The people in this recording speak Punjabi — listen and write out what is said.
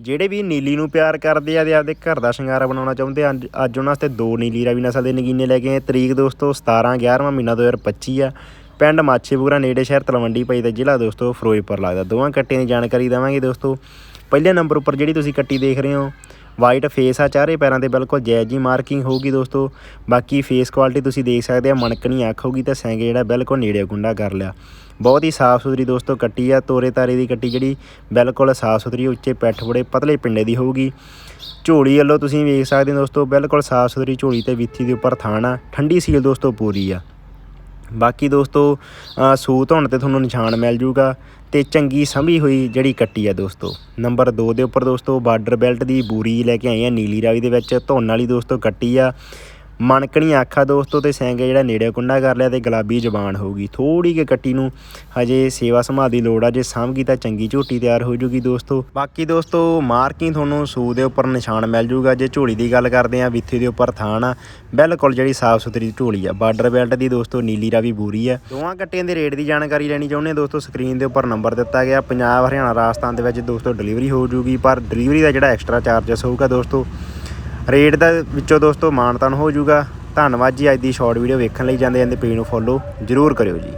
ਜਿਹੜੇ ਵੀ ਨੀਲੀ ਨੂੰ ਪਿਆਰ ਕਰਦੇ ਆ ਤੇ ਆਪਦੇ ਘਰ ਦਾ ਸ਼ਿੰਗਾਰਾ ਬਣਾਉਣਾ ਚਾਹੁੰਦੇ ਆ, ਅੱਜ- ਅੱਜ ਉਹਨਾਂ ਵਾਸਤੇ ਦੋ ਨੀਲੀ ਰਾਵੀ ਨਸਲ ਦੇ ਨਗੀਨੇ ਲੈ ਕੇ ਆਏ। ਤਰੀਕ ਦੋਸਤੋ 17 11ਵਾਂ ਮਹੀਨਾ 2025 ਆ। ਪਿੰਡ ਮਾਛੀਪੁਰਾ ਨੇੜੇ ਸ਼ਹਿਰ ਤਲਵੰਡੀ ਪਈ ਦਾ ਜ਼ਿਲ੍ਹਾ ਦੋਸਤੋ, ਫਿਰੋਜ਼ਪੁਰ ਲੱਗਦਾ। ਦੋਵਾਂ ਕੱਟੀਆਂ ਦੀ ਜਾਣਕਾਰੀ ਦੇਵਾਂਗੇ ਦੋਸਤੋ। ਪਹਿਲੇ ਨੰਬਰ ਉੱਪਰ ਜਿਹੜੀ ਤੁਸੀਂ ਕੱਟੀ ਦੇਖ ਰਹੇ ਹੋ ਵਾਈਟ ਫੇਸ ਆ, ਚਾਰੇ ਪੈਰਾਂ ਤੇ ਬਿਲਕੁਲ ਜਾਇਜ਼ ਜੀ ਮਾਰਕਿੰਗ ਹੋਊਗੀ ਦੋਸਤੋ। ਬਾਕੀ ਫੇਸ ਕੁਆਲਿਟੀ ਤੁਸੀਂ ਦੇਖ ਸਕਦੇ ਆ ਮਣਕਣੀ ਅੱਖ ਹੋਊਗੀ ਤੇ ਸਿੰਗ ਜਿਹੜਾ ਬਿਲਕੁਲ ਨੇੜੇ ਗੁੰਡਾ ਕਰ ਲਿਆ। ਬਹੁਤ ਹੀ ਸਾਫ਼ ਸੁਥਰੀ ਦੋਸਤੋ ਕੱਟੀ ਆ, ਤੋਰੇ ਤਾਰੇ ਦੀ ਕੱਟੀ ਜਿਹੜੀ ਬਿਲਕੁਲ ਸਾਫ਼ ਸੁਥਰੀ, ਉੱਚੇ ਪੈਠ ਬੜੇ ਪਤਲੇ ਪਿੰਡੇ ਦੀ ਹੋਊਗੀ। ਝੋਲੀ ਵੱਲੋਂ ਤੁਸੀਂ ਵੇਖ ਸਕਦੇ ਹੋ ਦੋਸਤੋ, ਬਿਲਕੁਲ ਸਾਫ਼ ਸੁਥਰੀ ਝੋਲੀ ਤੇ ਵਿੱਥੀ ਦੇ ਉੱਪਰ ਥਾਣ ਆ, ਠੰਡੀ ਸੀਲ ਦੋਸਤੋ ਪੂਰੀ ਆ। ਬਾਕੀ ਦੋਸਤੋ ਅ, ਸੂਤ ਹੋਣ ਤੇ ਤੁਹਾਨੂੰ ਨਿਸ਼ਾਨ ਮਿਲ ਜੂਗਾ ਤੇ ਚੰਗੀ ਸੰਭੀ ਹੋਈ ਜਿਹੜੀ ਕੱਟੀ ਆ ਦੋਸਤੋ। ਨੰਬਰ 2 ਦੇ ਉੱਪਰ ਦੋਸਤੋ ਬਾਰਡਰ ਬੈਲਟ ਦੀ ਬੂਰੀ ਲੈ ਕੇ ਆਏ ਆ ਨੀਲੀ ਰਾਵੀ ਦੇ ਵਿੱਚ। ਧੁੰਨ ਵਾਲੀ ਦੋਸਤੋ ਕੱਟੀ ਆ। ਮਣਕਣੀ ਆਖਾ ਦੋਸਤੋ ਤੇ ਸਿੰਘ ਜਿਹੜਾ ਨੇੜੇ ਕੁੰਡਾ ਕਰ ਲਿਆ ਤੇ ਗੁਲਾਬੀ ਜ਼ਬਾਨ ਹੋਊਗੀ ਥੋੜੀ ਕਿ ਕੱਟੀ ਨੂੰ ਹਜੇ ਸੇਵਾ ਸੰਭਾਲ ਦੀ ਲੋੜ ਆ, ਜੇ ਸਾਂਭ ਗਈ ਤਾਂ ਚੰਗੀ ਝੋਟੀ ਤਿਆਰ ਹੋ ਜੂਗੀ ਦੋਸਤੋ। ਬਾਕੀ ਦੋਸਤੋ ਮਾਰਕਿੰਗ ਤੁਹਾਨੂੰ ਸੂ ਦੇ ਉੱਪਰ ਨਿਸ਼ਾਨ ਮਿਲ ਜੂਗਾ, ਜੇ ਝੋਲੀ ਦੀ ਗੱਲ ਕਰਦੇ ਆ, ਵਿੱਥੇ ਦੇ ਉੱਪਰ ਥਾਣ ਆ ਬਿਲਕੁਲ ਜਿਹੜੀ ਸਾਫ਼ ਸੁਥਰੀ ਝੋਲੀ ਆ। ਬਾਰਡਰ ਬੈਲਟ ਦੀ ਦੋਸਤੋ ਨੀਲੀ ਰਾਵੀ ਬੂਰੀ ਆ। ਦੋਵਾਂ ਕੱਟਿਆਂ ਦੇ ਰੇਟ ਦੀ ਜਾਣਕਾਰੀ ਲੈਣੀ ਚਾਹੁੰਦੇ ਆ ਦੋਸਤੋ, ਸਕਰੀਨ ਦੇ ਉੱਪਰ ਨੰਬਰ ਦਿੱਤਾ ਗਿਆ ਪੰਜਾਬ ਹਰਿਆਣਾ ਰਾਜਸਥਾਨ ਦੇ ਵਿੱਚ ਦੋਸਤੋ ਡਿਲੀਵਰੀ ਹੋ ਜੂਗੀ, ਪਰ ਡਿਲੀਵਰੀ ਦਾ ਜਿਹੜਾ ਐਕਸਟਰਾ ਚਾਰਜਸ ਹੋਊਗਾ ਦੋਸਤੋ ਰੇਟ ਦਾ ਵਿੱਚੋਂ ਦੋਸਤੋ ਮਾਨਤਾਨ ਹੋ ਜਾਊਗਾ। ਧੰਨਵਾਦ ਜੀ, ਅੱਜ ਦੀ ਸ਼ਾਰਟ ਵੀਡੀਓ ਵੇਖਣ ਲਈ। ਜਾਂਦੇ ਜਾਂਦੇ ਪੇਜ ਨੂੰ ਫੋਲੋ ਜ਼ਰੂਰ ਕਰਿਓ ਜੀ।